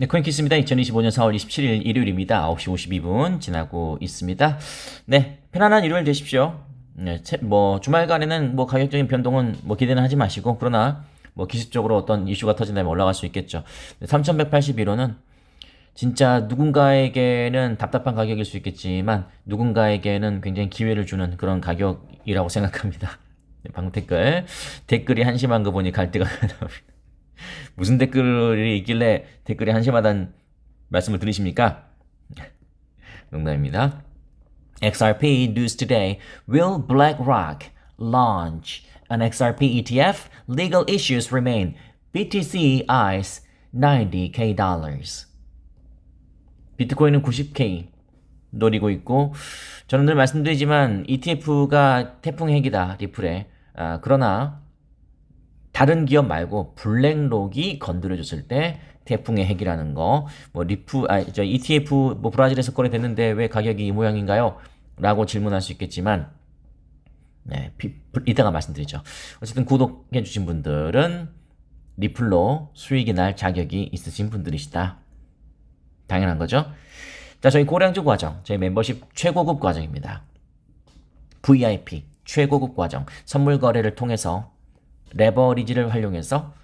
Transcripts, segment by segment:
네, 코인키스입니다. 2025년 4월 27일 일요일입니다. 9시 52분 지나고 있습니다. 네, 편안한 일요일 되십시오. 네, 채- 뭐 주말간에는 뭐 가격적인 변동은 뭐 기대는 하지 마시고 그러나 뭐 기술적으로 어떤 이슈가 터진다면 올라갈 수 있겠죠. 3,181원은 진짜 누군가에게는 답답한 가격일 수 있겠지만 누군가에게는 굉장히 기회를 주는 그런 가격이라고 생각합니다. 네, 방금 댓글 댓글이 한심한 거 보니 갈 데가 나옵니다. 무슨 댓글이 있길래 댓글이 한심하다는 말씀을 들으십니까? 농담입니다. XRP news today. Will BlackRock launch an XRP ETF? Legal issues remain. BTC eyes 90k dollars. 비트코인은 90k 노리고 있고 저는 늘 말씀드리지만 ETF가 태풍의 핵이다 리플에 아, 그러나 다른 기업 말고 블랙록이 건드려줬을 때 태풍의 핵이라는 거, 뭐 리프, 아, 저 ETF 뭐 브라질에서 거래됐는데 왜 가격이 이 모양인가요? 라고 질문할 수 있겠지만, 네, 비- 이따가 말씀드리죠. 어쨌든 구독해주신 분들은 리플로 수익이 날 자격이 있으신 분들이시다. 당연한 거죠. 자, 저희 고량주 과정, 저희 멤버십 최고급 과정입니다. VIP 최고급 과정, 선물 거래를 통해서 레버리지를 활용해서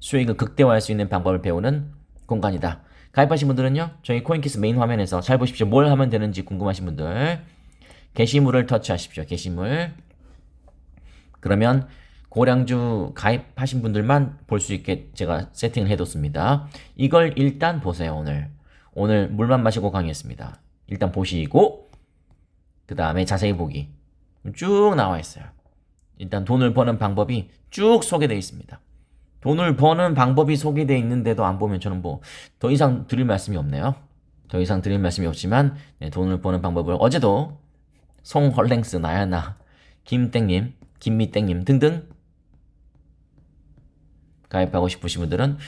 수익을 극대화할 수 있는 방법을 배우는 공간이다. 가입하신 분들은요, 저희 코인키스 메인 화면에서 잘 보십시오. 뭘 하면 되는지 궁금하신 분들, 게시물을 터치하십시오. 게시물. 그러면 고량주 가입하신 분들만 볼 수 있게 제가 세팅을 해뒀습니다. 이걸 일단 보세요, 오늘. 오늘 물만 마시고 강의했습니다. 일단 보시고, 그 다음에 자세히 보기. 쭉 나와 있어요. 일단 돈을 버는 방법이 쭉 소개되어 있습니다. 돈을 버는 방법이 소개되어 있는데도 안 보면 저는 뭐 더 이상 드릴 말씀이 없네요. 더 이상 드릴 말씀이 없지만 네, 돈을 버는 방법을 어제도 송헐랭스 나야나 김땡님 김미땡님 등등 가입하고 싶으신 분들은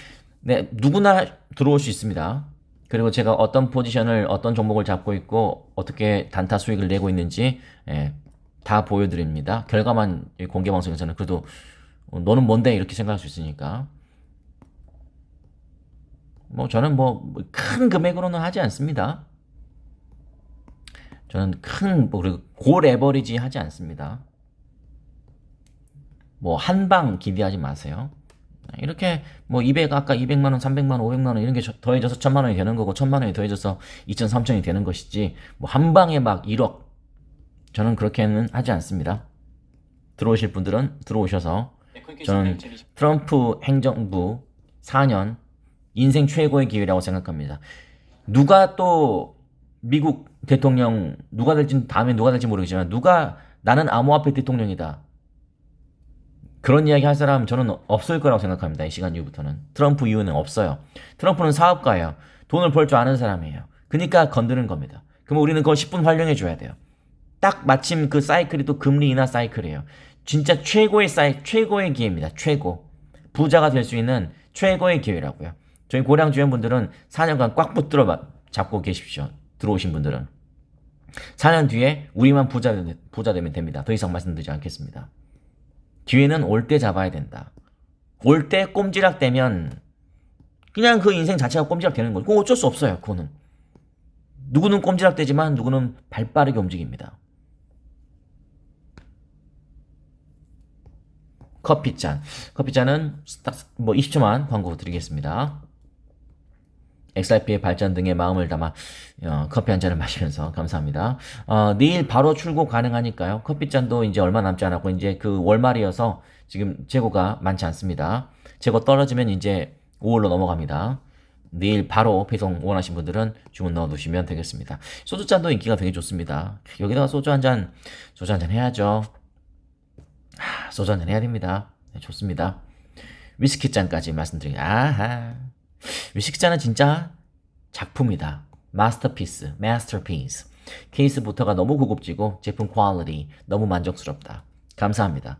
네 누구나 들어올 수 있습니다. 그리고 제가 어떤 포지션을 어떤 종목을 잡고 있고 어떻게 단타 수익을 내고 있는지 예, 다 보여드립니다. 결과만 이 공개 방송에서는 그래도 어, 너는 뭔데 이렇게 생각할 수 있으니까 뭐 저는 뭐 큰 금액으로는 하지 않습니다. 저는 큰뭐 그리고 고 레버리지 하지 않습니다. 뭐 한 방 기대하지 마세요. 이렇게 뭐 200, 아까 200만 원, 300만 원, 500만 원 이런 게 저- 더해져서 1000만 원이 되는 거고 1000만 원이 더해져서 2천, 3천이 되는 것이지 뭐 한 방에 막 1억 저는 그렇게는 하지 않습니다. 들어오실 분들은 들어오셔서 저는 트럼프 행정부 4년 인생 최고의 기회라고 생각합니다. 누가 또 미국 대통령 누가 될지 다음에 누가 될지 모르겠지만 누가 나는 암호화폐 대통령이다. 그런 이야기 할 사람 저는 없을 거라고 생각합니다. 이 시간 이후부터는. 트럼프 이후는 없어요. 트럼프는 사업가예요. 돈을 벌 줄 아는 사람이에요. 그러니까 건드는 겁니다. 그러면 우리는 그걸 10분 활용해 줘야 돼요. 딱 마침 그 사이클이 또 금리 인하 사이클이에요. 진짜 최고의 사이 최고의 기회입니다. 최고. 부자가 될 수 있는 최고의 기회라고요. 저희 고량 주연분들은 4년간 꽉 붙들어 봐- 잡고 계십시오. 들어오신 분들은 4년 뒤에 우리만 부자 부자 되면 됩니다. 더 이상 말씀드리지 않겠습니다. 기회는 올 때 잡아야 된다. 올 때 꼼지락 되면 그냥 그 인생 자체가 꼼지락 되는 거죠. 그거 어쩔 수 없어요. 그거는. 누구는 꼼지락 되지만 누구는 발 빠르게 움직입니다. 커피잔. 커피잔은 딱 뭐 20초만 광고 드리겠습니다. XRP의 발전 등의 마음을 담아 어, 커피 한 잔을 마시면서 감사합니다. 어, 내일 바로 출고 가능하니까요. 커피잔도 이제 얼마 남지 않았고 이제 그 월말이어서 지금 재고가 많지 않습니다. 재고 떨어지면 이제 5월로 넘어갑니다. 내일 바로 배송 원하신 분들은 주문 넣어 두시면 되겠습니다. 소주잔도 인기가 되게 좋습니다. 여기다가 소주 한 잔, 소주 한 잔 해야죠. 하, 소주 한잔 해야 됩니다. 네, 좋습니다. 위스키 잔까지 말씀드리겠습니다. 아하. 위스키 잔은 진짜 작품이다. 마스터피스, 마스터피스. 케이스부터가 너무 고급지고 제품 퀄리티 너무 만족스럽다. 감사합니다.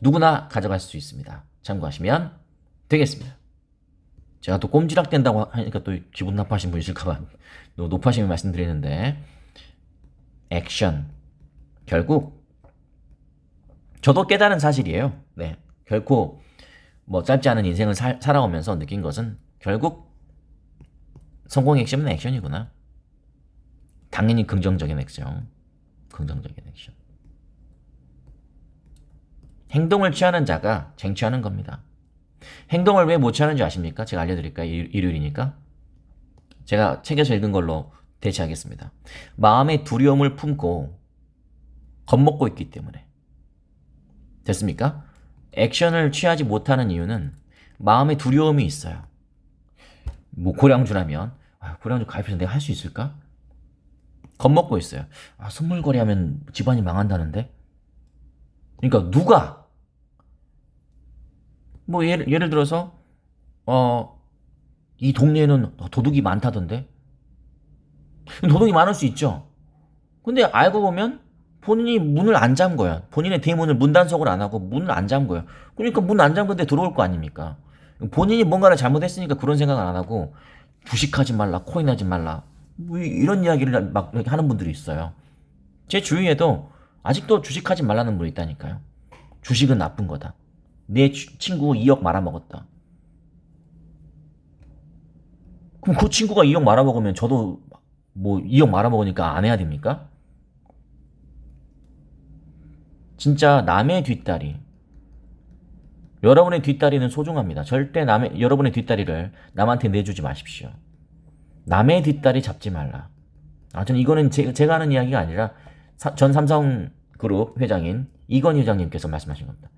누구나 가져갈 수 있습니다. 참고하시면 되겠습니다. 제가 또 꼼지락 된다고 하니까 또 기분 나빠하신 분 있을까봐 또 높아심을 말씀드리는데 액션 결국 저도 깨달은 사실이에요. 네, 결코 뭐 짧지 않은 인생을 살, 살아오면서 느낀 것은 결국 성공 액션은 액션이구나. 당연히 긍정적인 액션. 긍정적인 액션. 행동을 취하는 자가 쟁취하는 겁니다. 행동을 왜 못 취하는지 아십니까? 제가 알려드릴까요? 일- 일요일이니까. 제가 책에서 읽은 걸로 대체하겠습니다. 마음의 두려움을 품고 겁먹고 있기 때문에. 됐습니까? 액션을 취하지 못하는 이유는 마음의 두려움이 있어요. 뭐 고량주라면 아, 고량주 가입해서 내가 할 수 있을까? 겁먹고 있어요. 아, 선물거리 하면 집안이 망한다는데? 그러니까 누가 뭐 예를, 예를 들어서 어, 이 동네에는 도둑이 많다던데? 도둑이 많을 수 있죠. 근데 알고 보면 본인이 문을 안 잠궈요. 본인의 대문을 문단속을 안 하고 문을 안 잠궈요. 그러니까 문 안 잠근데 들어올 거 아닙니까? 본인이 뭔가를 잘못했으니까 그런 생각을 안 하고 주식하지 말라, 코인하지 말라. 뭐 이- 이런 이야기를 막 하는 분들이 있어요. 제 주위에도 아직도 주식하지 말라는 분이 있다니까요. 주식은 나쁜 거다. 내 주- 친구 2억 말아먹었다. 그럼 그 친구가 2억 말아먹으면 저도 뭐 2억 말아먹으니까 안 해야 됩니까? 진짜 남의 뒷다리. 여러분의 뒷다리는 소중합니다. 절대 남의, 여러분의 뒷다리를 남한테 내주지 마십시오. 남의 뒷다리 잡지 말라. 아, 전 이거는 제, 제가 하는 이야기가 아니라 사- 전 삼성그룹 회장인 이건희 회장님께서 말씀하신 겁니다.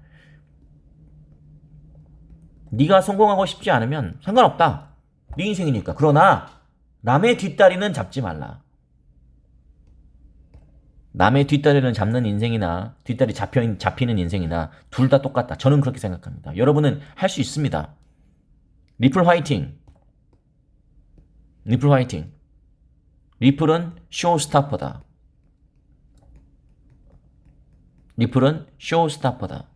네가 성공하고 싶지 않으면 상관없다. 네 인생이니까. 그러나 남의 뒷다리는 잡지 말라. 남의 뒷다리를 잡는 인생이나 뒷다리 잡혀, 잡히는 인생이나 둘 다 똑같다. 저는 그렇게 생각합니다. 여러분은 할 수 있습니다. 리플 화이팅! 리플 화이팅! 리플은 쇼스타퍼다. 리플은 쇼스타퍼다.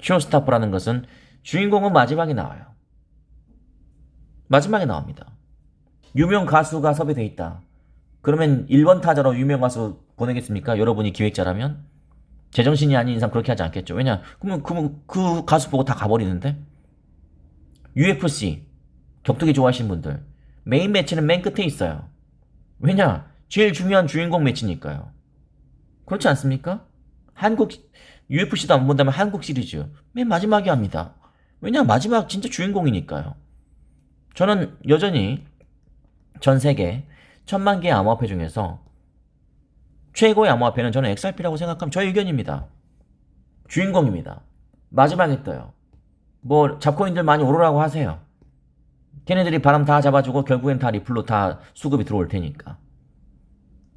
쇼스타퍼라는 것은 주인공은 마지막에 나와요. 마지막에 나옵니다. 유명 가수가 섭외돼 있다. 그러면 1번 타자로 유명 가수 보내겠습니까? 여러분이 기획자라면? 제정신이 아닌 이상 그렇게 하지 않겠죠. 왜냐? 그러면, 그러면 그 가수 보고 다 가버리는데? UFC, 격투기 좋아하시는 분들. 메인 매치는 맨 끝에 있어요. 왜냐? 제일 중요한 주인공 매치니까요. 그렇지 않습니까? 한국, UFC도 안 본다면 한국 시리즈. 맨 마지막에 합니다. 왜냐? 마지막 진짜 주인공이니까요. 저는 여전히 전 세계 천만 개의 암호화폐 중에서 최고의 암호화폐는 저는 XRP라고 생각하면 저의 의견입니다. 주인공입니다. 마지막에 떠요. 뭐 잡코인들 많이 오르라고 하세요. 걔네들이 바람 다 잡아주고 결국엔 다 리플로 다 수급이 들어올 테니까.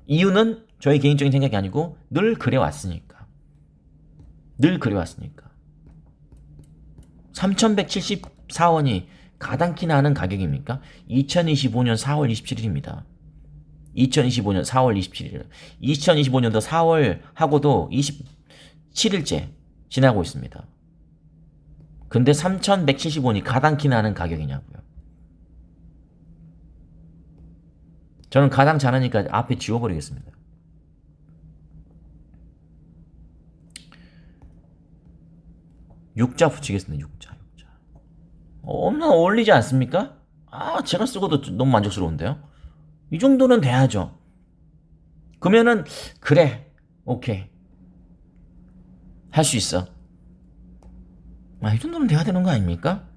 이유는 저의 개인적인 생각이 아니고 늘 그래왔으니까. 늘 그래왔으니까. 3174원이 가당키나 하는 가격입니까? 2025년 4월 27일입니다. 2025년 4월 27일. 2025년도 4월 하고도 27일째 지나고 있습니다. 근데 3,170원이 가당키나 하는 가격이냐고요. 저는 가당 잘하니까 앞에 지워버리겠습니다. 육자 붙이겠습니다. 육자, 육자. 엄청 어울리지 않습니까? 아, 제가 쓰고도 너무 만족스러운데요? 이 정도는 돼야죠. 그러면은, 그래, 오케이. 할 수 있어. 아, 이 정도는 돼야 되는 거 아닙니까?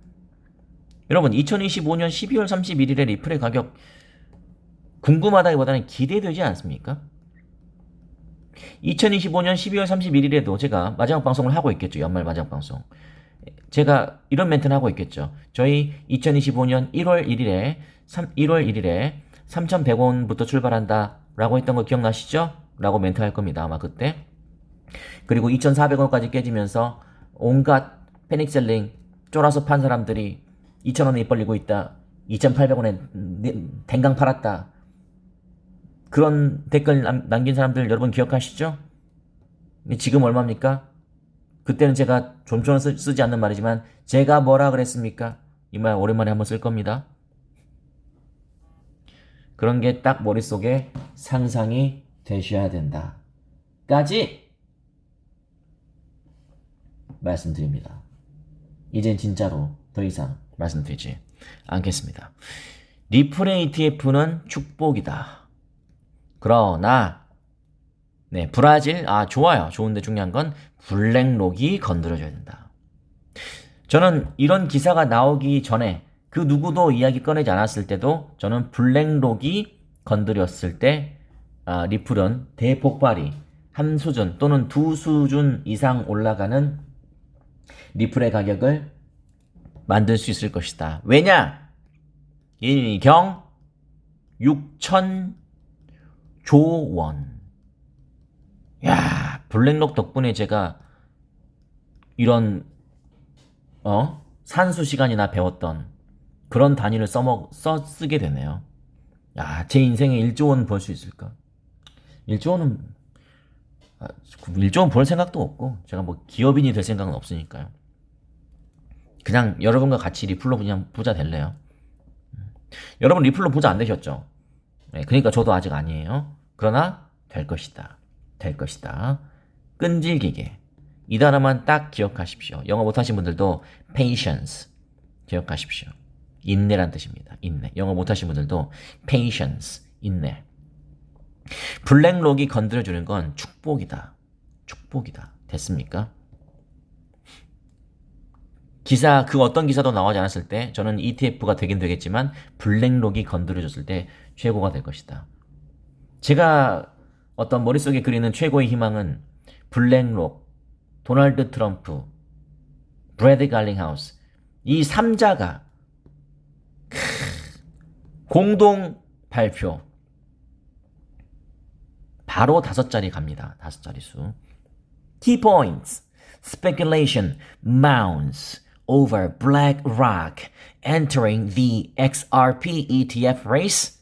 여러분, 2025년 12월 31일에 리플의 가격 궁금하다기보다는 기대되지 않습니까? 2025년 12월 31일에도 제가 마지막 방송을 하고 있겠죠. 연말 마지막 방송. 제가 이런 멘트는 하고 있겠죠. 저희 2025년 1월 1일에 3, 1월 1일에 3,100원부터 출발한다 라고 했던 거 기억나시죠? 라고 멘트 할 겁니다. 아마 그때. 그리고 2,400원까지 깨지면서 온갖 패닉셀링 쫄아서 판 사람들이 2,000원에 입 벌리고 있다. 2,800원에 댕강 팔았다. 그런 댓글 남- 남긴 사람들 여러분 기억하시죠? 지금 얼마입니까? 그때는 제가 좀처럼 쓰, 쓰지 않는 말이지만 제가 뭐라 그랬습니까? 이 말 오랜만에 한번 쓸 겁니다. 그런 게 딱 머릿속에 상상이 되셔야 된다. 까지 말씀드립니다. 이젠 진짜로 더 이상 말씀드리지 않겠습니다. 리플의 ETF는 축복이다. 그러나 네, 브라질 아 좋아요. 좋은데 중요한 건 블랙록이 건드려줘야 된다. 저는 이런 기사가 나오기 전에 그 누구도 이야기 꺼내지 않았을 때도 저는 블랙록이 건드렸을 때 아, 리플은 대폭발이 한 수준 또는 두 수준 이상 올라가는 리플의 가격을 만들 수 있을 것이다. 왜냐? 일경 6천 조 원. 야, 블랙록 덕분에 제가 이런 어 산수 시간이나 배웠던 그런 단위를 써먹 써 쓰게 되네요. 야, 제 인생에 1조 원 벌 수 있을까? 1조 원은 아, 1조 원 벌 생각도 없고 제가 뭐 기업인이 될 생각은 없으니까요. 그냥 여러분과 같이 리플로 그냥 부자 될래요. 음. 여러분 리플로 부자 안 되셨죠? 네, 그러니까 저도 아직 아니에요. 그러나 될 것이다. 될 것이다. 끈질기게. 이 단어만 딱 기억하십시오. 영어 못하신 분들도 patience 기억하십시오. 인내란 뜻입니다. 인내. 영어 못하신 분들도 patience, 인내. 블랙록이 건드려주는 건 축복이다. 축복이다. 됐습니까? 기사 그 어떤 기사도 나오지 않았을 때 저는 ETF가 되긴 되겠지만 블랙록이 건드려줬을 때 최고가 될 것이다. 제가 어떤 머릿속에 그리는 최고의 희망은 블랙록, 도널드 트럼프, 브래드 갈링하우스 이 3자가 공동 발표 바로 다섯 자리 갑니다. 다섯 자리 수. Key points. Speculation mounts over BlackRock entering the XRP ETF race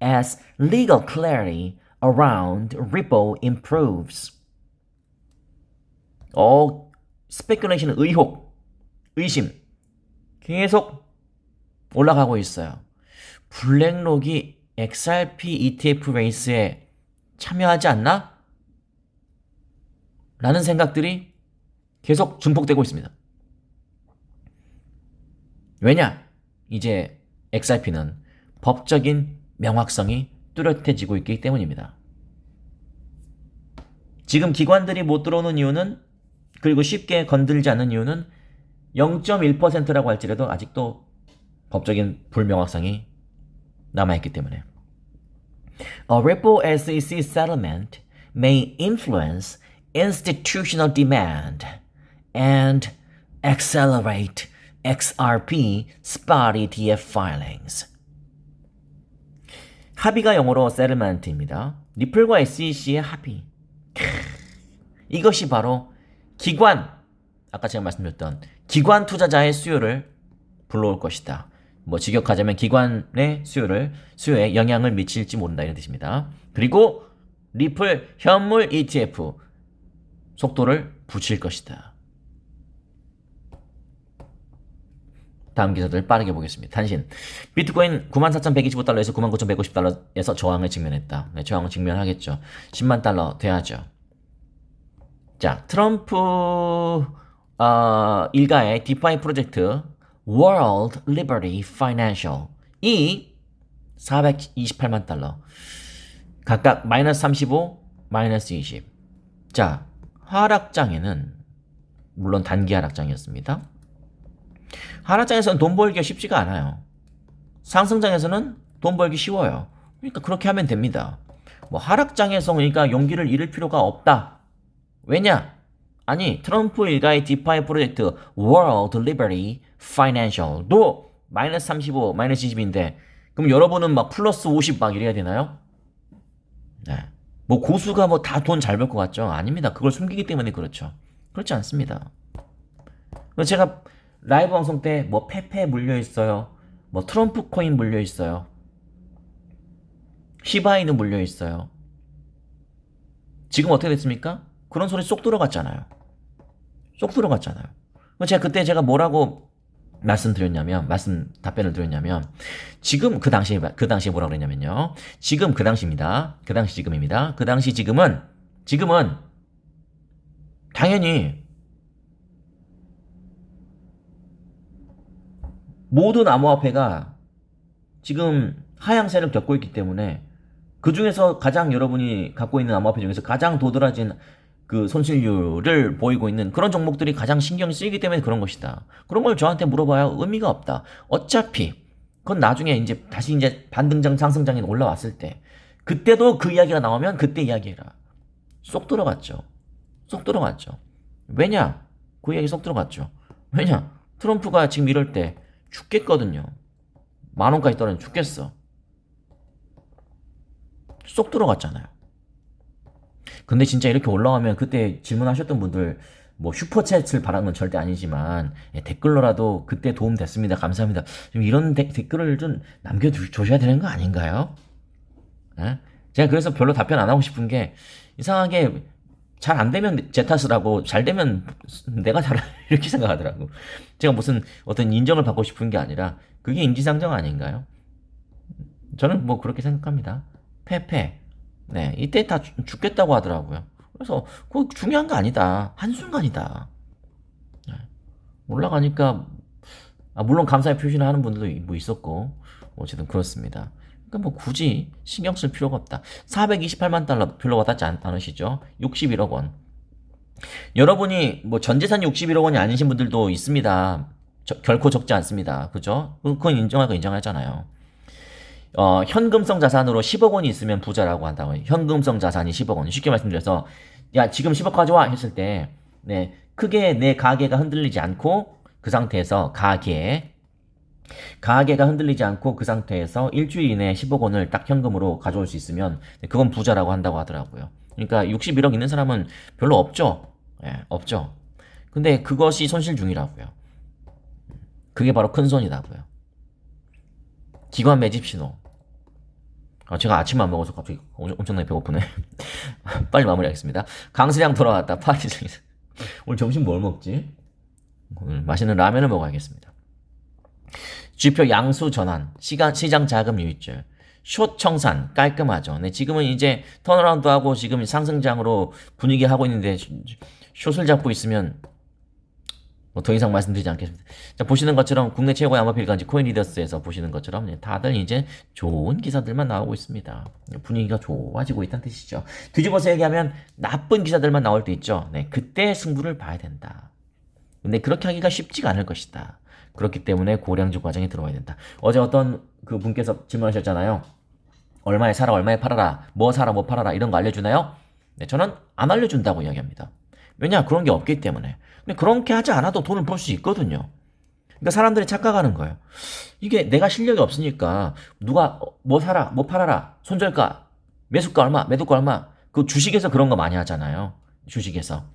as legal clarity around Ripple improves. 어, 스페큘레이션은 의혹, 의심 계속 올라가고 있어요. 블랙록이 XRP ETF 레이스에 참여하지 않나? 라는 생각들이 계속 증폭되고 있습니다. 왜냐? 이제 XRP는 법적인 명확성이 뚜렷해지고 있기 때문입니다. 지금 기관들이 못 들어오는 이유는 그리고 쉽게 건들지 않는 이유는 0.1%라고 할지라도 아직도 법적인 불명확성이 남아있기 때문에. A Ripple SEC settlement may influence institutional demand and accelerate XRP spot ETF filings. 합의가 영어로 settlement입니다. 리플과 SEC의 합의. 크, 이것이 바로 기관, 아까 제가 말씀드렸던 기관 투자자의 수요를 불러올 것이다. 뭐 직역하자면 기관의 수요를 수요에 영향을 미칠지 모른다 이런 뜻입니다. 그리고 리플 현물 ETF 속도를 붙일 것이다. 다음 기사들 빠르게 보겠습니다. 단신. 비트코인 94,125달러에서 99,150달러에서 저항을 직면했다. 네, 저항을 직면하겠죠. 10만 달러 돼야죠. 자, 트럼프 어, 일가의 디파이 프로젝트 World Liberty Financial 이 428만 달러 각각 마이너스 35, 마이너스 20. 자, 하락장에는 물론 단기 하락장이었습니다. 하락장에서는 돈 벌기가 쉽지가 않아요. 상승장에서는 돈 벌기 쉬워요. 그러니까 그렇게 하면 됩니다. 뭐 하락장에서 그러니까 용기를 잃을 필요가 없다. 왜냐? 아니 트럼프 일가의 디파이 프로젝트 World Liberty Financial도 마이너스 35, 마이너스 20인데 그럼 여러분은 막 플러스 50 막 이래야 되나요? 네. 뭐 고수가 뭐 다 돈 잘 벌 것 같죠? 아닙니다. 그걸 숨기기 때문에 그렇죠. 그렇지 않습니다. 제가 라이브 방송 때 뭐 페페 물려 있어요. 뭐 트럼프 코인 물려 있어요. 시바이는 물려 있어요. 지금 어떻게 됐습니까? 그런 소리 쏙 들어갔잖아요. 쏙 들어갔잖아요. 제가 그때 제가 뭐라고 말씀드렸냐면 말씀 답변을 드렸냐면 지금 그 당시에 그 당시에 뭐라고 그랬냐면요. 지금 그 당시입니다. 그 당시 지금입니다. 그 당시 지금은 지금은 당연히 모든 암호화폐가 지금 하향세를 겪고 있기 때문에 그 중에서 가장 여러분이 갖고 있는 암호화폐 중에서 가장 도드라진 그 손실률을 보이고 있는 그런 종목들이 가장 신경이 쓰이기 때문에 그런 것이다. 그런 걸 저한테 물어봐야 의미가 없다. 어차피 그건 나중에 이제 다시 이제 반등장 상승장에 올라왔을 때 그때도 그 이야기가 나오면 그때 이야기해라. 쏙 들어갔죠. 쏙 들어갔죠. 왜냐? 그 이야기 쏙 들어갔죠. 왜냐? 트럼프가 지금 이럴 때 죽겠거든요. 만 원까지 떨어지면 죽겠어. 쏙 들어갔잖아요. 근데 진짜 이렇게 올라가면 그때 질문하셨던 분들 뭐 슈퍼챗을 바라는 건 절대 아니지만 예, 댓글로라도 그때 도움 됐습니다. 감사합니다. 좀 이런 데- 댓글을 좀 남겨주셔야 되는 거 아닌가요? 예? 제가 그래서 별로 답변 안 하고 싶은 게 이상하게 잘 안 되면 제 탓을 하고 잘 되면 내가 잘하 이렇게 생각하더라고. 제가 무슨 어떤 인정을 받고 싶은 게 아니라 그게 인지상정 아닌가요? 저는 뭐 그렇게 생각합니다. 페페. 네, 이때 다 죽- 죽겠다고 하더라고요. 그래서 그거 중요한 거 아니다. 한순간이다. 네. 올라가니까 아, 물론 감사의 표시를 하는 분들도 뭐 있었고 어쨌든 그렇습니다. 그러니까 뭐 굳이 신경 쓸 필요가 없다. 428만 달러 별로 와닿지 않, 않으시죠? 61억 원. 여러분이 뭐 전재산이 61억 원이 아니신 분들도 있습니다. 저- 결코 적지 않습니다. 그죠? 그건 인정하고 인정하잖아요. 어, 현금성 자산으로 10억 원이 있으면 부자라고 한다고 해요. 현금성 자산이 10억 원. 쉽게 말씀드려서, 야, 지금 10억 가져와! 했을 때, 네, 크게 내 가계가 흔들리지 않고, 그 상태에서 가계, 가계가 흔들리지 않고 그 상태에서 일주일 이내에 10억 원을 딱 현금으로 가져올 수 있으면, 네, 그건 부자라고 한다고 하더라고요. 그러니까 61억 있는 사람은 별로 없죠. 예, 없죠. 근데 그것이 손실 중이라고요. 그게 바로 큰 손이라고요. 기관 매집 신호. 아, 제가 아침 안 먹어서 갑자기 엄청- 엄청나게 배고프네. 빨리 마무리하겠습니다. 강수량 돌아왔다. 파티 중에서. 오늘 점심 뭘 먹지? 오늘 맛있는 라면을 먹어야겠습니다. 지표 양수 전환, 시간, 시장 자금 유입줄, 숏 청산 깔끔하죠. 네, 지금은 이제 턴어라운드 하고 지금 상승장으로 분위기 하고 있는데 숏을 잡고 있으면 뭐 더 이상 말씀드리지 않겠습니다. 자, 보시는 것처럼 국내 최고의 암호화폐 일간지 코인리더스에서 보시는 것처럼 네, 다들 이제 좋은 기사들만 나오고 있습니다. 분위기가 좋아지고 있다는 뜻이죠. 뒤집어서 얘기하면 나쁜 기사들만 나올 때 있죠. 네, 그때 승부를 봐야 된다. 근데 그렇게 하기가 쉽지가 않을 것이다. 그렇기 때문에 고량주 과정에 들어와야 된다. 어제 어떤 그 분께서 질문하셨잖아요. 얼마에 사라, 얼마에 팔아라, 뭐 사라, 뭐 팔아라 이런 거 알려주나요? 네, 저는 안 알려준다고 이야기합니다. 왜냐 그런 게 없기 때문에. 근데 그렇게 하지 않아도 돈을 벌 수 있거든요. 그러니까 사람들이 착각하는 거예요. 이게 내가 실력이 없으니까 누가 어, 뭐 사라, 뭐 팔아라, 손절가, 매수가 얼마, 매도가 얼마. 그 주식에서 그런 거 많이 하잖아요. 주식에서.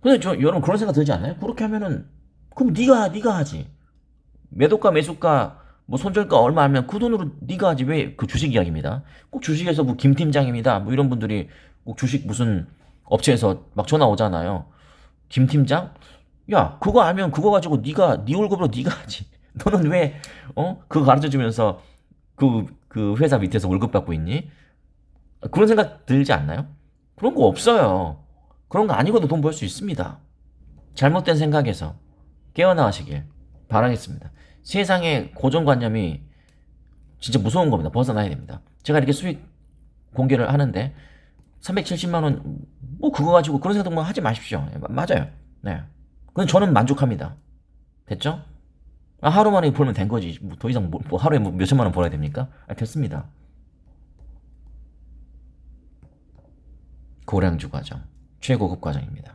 근데 저 여러분 그런 생각 들지 않아요? 그렇게 하면은 그럼 네가 네가 하지. 매도가, 매수가, 뭐 손절가 얼마 하면 그 돈으로 네가 하지 왜 그 주식 이야기입니다. 꼭 주식에서 뭐 김 팀장입니다. 뭐 이런 분들이 꼭 주식 무슨 업체에서 막 전화 오잖아요. 김 팀장? 야, 그거 알면 그거 가지고 네가 네 월급으로 네가 하지. 너는 왜 어? 그거 가르쳐 주면서 그 그 회사 밑에서 월급 받고 있니? 그런 생각 들지 않나요? 그런 거 없어요. 그런 거 아니고도 돈 벌 수 있습니다. 잘못된 생각에서 깨어나시길 바라겠습니다. 세상의 고정관념이 진짜 무서운 겁니다. 벗어나야 됩니다. 제가 이렇게 수익 공개를 하는데 370만 원, 뭐 그거 가지고 그런 생각만 하지 마십시오. 예, 마- 맞아요. 네. 근데 저는 만족합니다. 됐죠? 아, 하루 만에 벌면 된 거지. 뭐 더 이상 뭐, 뭐 하루에 뭐 몇천만 원 벌어야 됩니까? 아, 됐습니다. 고량주 과정. 최고급 과정입니다.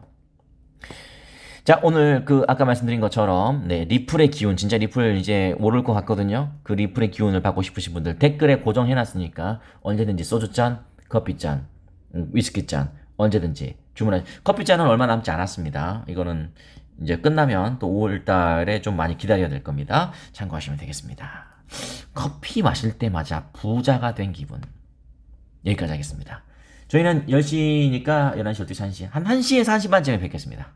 자, 오늘 그 아까 말씀드린 것처럼 네, 리플의 기운 진짜 리플 이제 오를 것 같거든요. 그 리플의 기운을 받고 싶으신 분들 댓글에 고정해 놨으니까 언제든지 소주 잔, 커피 잔, 음, 위스키 잔 언제든지 주문해. 커피 잔은 얼마 남지 않았습니다. 이거는 이제 끝나면 또 5월 달에 좀 많이 기다려야 될 겁니다. 참고하시면 되겠습니다. 커피 마실 때마다 부자가 된 기분. 여기까지 하겠습니다. 저희는 10시니까 11시, 12시, 1시. 한 1시에서 1시 반쯤에 뵙겠습니다.